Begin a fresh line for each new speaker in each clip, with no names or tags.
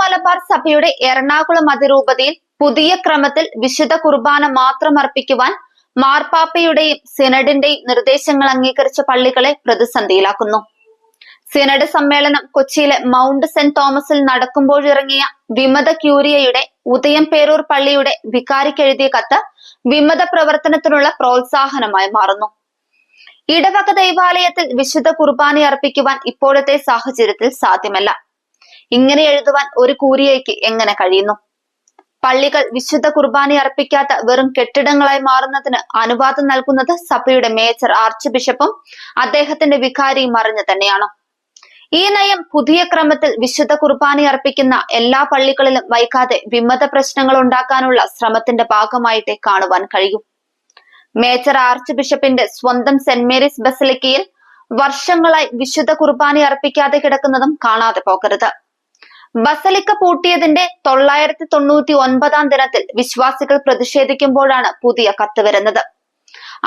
മലബാർ സഭയുടെ എറണാകുളം അതിരൂപതയിൽ പുതിയ ക്രമത്തിൽ വിശുദ്ധ കുർബാന മാത്രം അർപ്പിക്കുവാൻ മാർപ്പാപ്പയുടെയും സിനഡിന്റെയും നിർദ്ദേശങ്ങൾ അംഗീകരിച്ച പള്ളികളെ പ്രതിസന്ധിയിലാക്കുന്നു. സിനഡ് സമ്മേളനം കൊച്ചിയിലെ മൗണ്ട് സെന്റ് തോമസിൽ നടക്കുമ്പോഴിറങ്ങിയ വിമത ക്യൂരിയയുടെ ഉദയം പേരൂർ പള്ളിയുടെ വികാരിക്കെഴുതിയ കത്ത് വിമത പ്രവർത്തനത്തിനുള്ള പ്രോത്സാഹനമായി മാറുന്നു. ഇടവക ദൈവാലയത്തിൽ വിശുദ്ധ കുർബാന അർപ്പിക്കുവാൻ ഇപ്പോഴത്തെ സാഹചര്യത്തിൽ സാധ്യമല്ല. ഇങ്ങനെ എഴുതുവാൻ ഒരു കൂരിയയ്ക്ക് എങ്ങനെ കഴിയുന്നു? പള്ളികൾ വിശുദ്ധ കുർബാന അർപ്പിക്കാത്ത വെറും കെട്ടിടങ്ങളായി മാറുന്നതിന് അനുവാദം നൽകുന്നത് സഭയുടെ മേജർ ആർച്ച് ബിഷപ്പും അദ്ദേഹത്തിന്റെ വികാരിയും അറിഞ്ഞു തന്നെയാണ്? ഈ നയം പുതിയ ക്രമത്തിൽ വിശുദ്ധ കുർബാന അർപ്പിക്കുന്ന എല്ലാ പള്ളികളിലും വൈകാതെ വിമത പ്രശ്നങ്ങൾ ഉണ്ടാക്കാനുള്ള ശ്രമത്തിന്റെ ഭാഗമായിട്ടേ കാണുവാൻ കഴിയും. മേജർ ആർച്ച് ബിഷപ്പിന്റെ സ്വന്തം സെന്റ് മേരീസ് ബസലിക്കയിൽ വർഷങ്ങളായി വിശുദ്ധ കുർബാന അർപ്പിക്കാതെ കിടക്കുന്നതും കാണാതെ പോകരുത്. ബസലിക്ക പൂട്ടിയതിന്റെ തൊള്ളായിരത്തി തൊണ്ണൂറ്റി ഒൻപതാം ദിനത്തിൽ വിശ്വാസികൾ പ്രതിഷേധിക്കുമ്പോഴാണ് പുതിയ കത്ത് വരുന്നത്.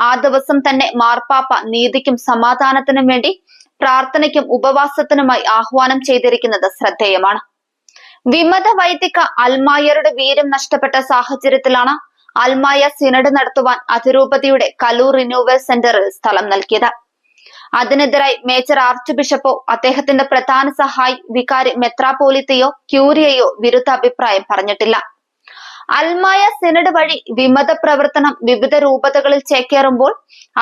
ആ ദിവസം തന്നെ മാർപ്പാപ്പ നീതിക്കും സമാധാനത്തിനും വേണ്ടി പ്രാർത്ഥനയ്ക്കും ഉപവാസത്തിനുമായി ആഹ്വാനം ചെയ്തിരിക്കുന്നത് ശ്രദ്ധേയമാണ്. വിമത വൈദിക അൽമായരുടെ വീരം നഷ്ടപ്പെട്ട സാഹചര്യത്തിലാണ് അൽമായ സിനഡ് നടത്തുവാൻ അതിരൂപതയുടെ കലൂർ റിന്യൂവൽ സെന്ററിൽ സ്ഥലം നൽകിയത്. അതിനെതിരായി മേജർ ആർച്ച് ബിഷപ്പോ അദ്ദേഹത്തിന്റെ പ്രധാന സഹായി വികാരി മെത്രാപോലിത്തയോ ക്യൂരിയയോ വിരുദ്ധ അഭിപ്രായം പറഞ്ഞിട്ടില്ല. അൽമായ സിനഡ് വഴി വിമത പ്രവർത്തനം വിവിധ രൂപതകളിൽ ചേക്കേറുമ്പോൾ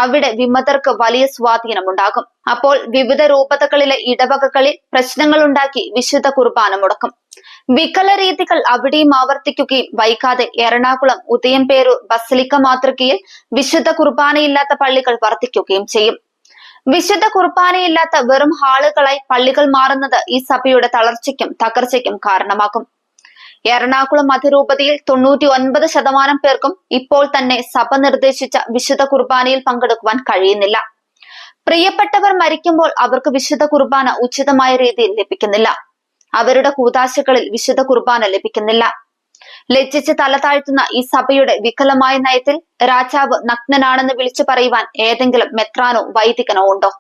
അവിടെ വിമതർക്ക് വലിയ സ്വാധീനമുണ്ടാകും. അപ്പോൾ വിവിധ രൂപതകളിലെ ഇടവകകളിൽ പ്രശ്നങ്ങൾ ഉണ്ടാക്കി വിശുദ്ധ കുർബാന മുടക്കും വികല രീതികൾ അവിടെയും ആവർത്തിക്കുകയും വൈകാതെ എറണാകുളം ഉദയംപേരൂർ ബസലിക്ക മാതൃകയിൽ വിശുദ്ധ കുർബാനയില്ലാത്ത പള്ളികൾ വർദ്ധിക്കുകയും ചെയ്യും. വിശുദ്ധ കുർബാനയില്ലാത്ത വെറും ഹാളുകളായി പള്ളികൾ മാറുന്നത് ഈ സഭയുടെ തളർച്ചയ്ക്കും തകർച്ചയ്ക്കും കാരണമാകും. എറണാകുളം അതിരൂപതയിൽ തൊണ്ണൂറ്റി ഒൻപത് ശതമാനം പേർക്കും ഇപ്പോൾ തന്നെ സഭ നിർദ്ദേശിച്ച വിശുദ്ധ കുർബാനയിൽ പങ്കെടുക്കുവാൻ കഴിയുന്നില്ല. പ്രിയപ്പെട്ടവർ മരിക്കുമ്പോൾ അവർക്ക് വിശുദ്ധ കുർബാന ഉചിതമായ രീതിയിൽ ലഭിക്കുന്നില്ല. അവരുടെ കൂതാശകളിൽ വിശുദ്ധ കുർബാന ലഭിക്കുന്നില്ല. ലജ്ജിച്ച് തല താഴ്ത്തുന്ന ഈ സഭയുടെ വികലമായ നയത്തിൽ രാജാവ് നഗ്നനാണെന്ന് വിളിച്ചു പറയുവാൻ ഏതെങ്കിലും മെത്രാനോ വൈദികനോ ഉണ്ടോ?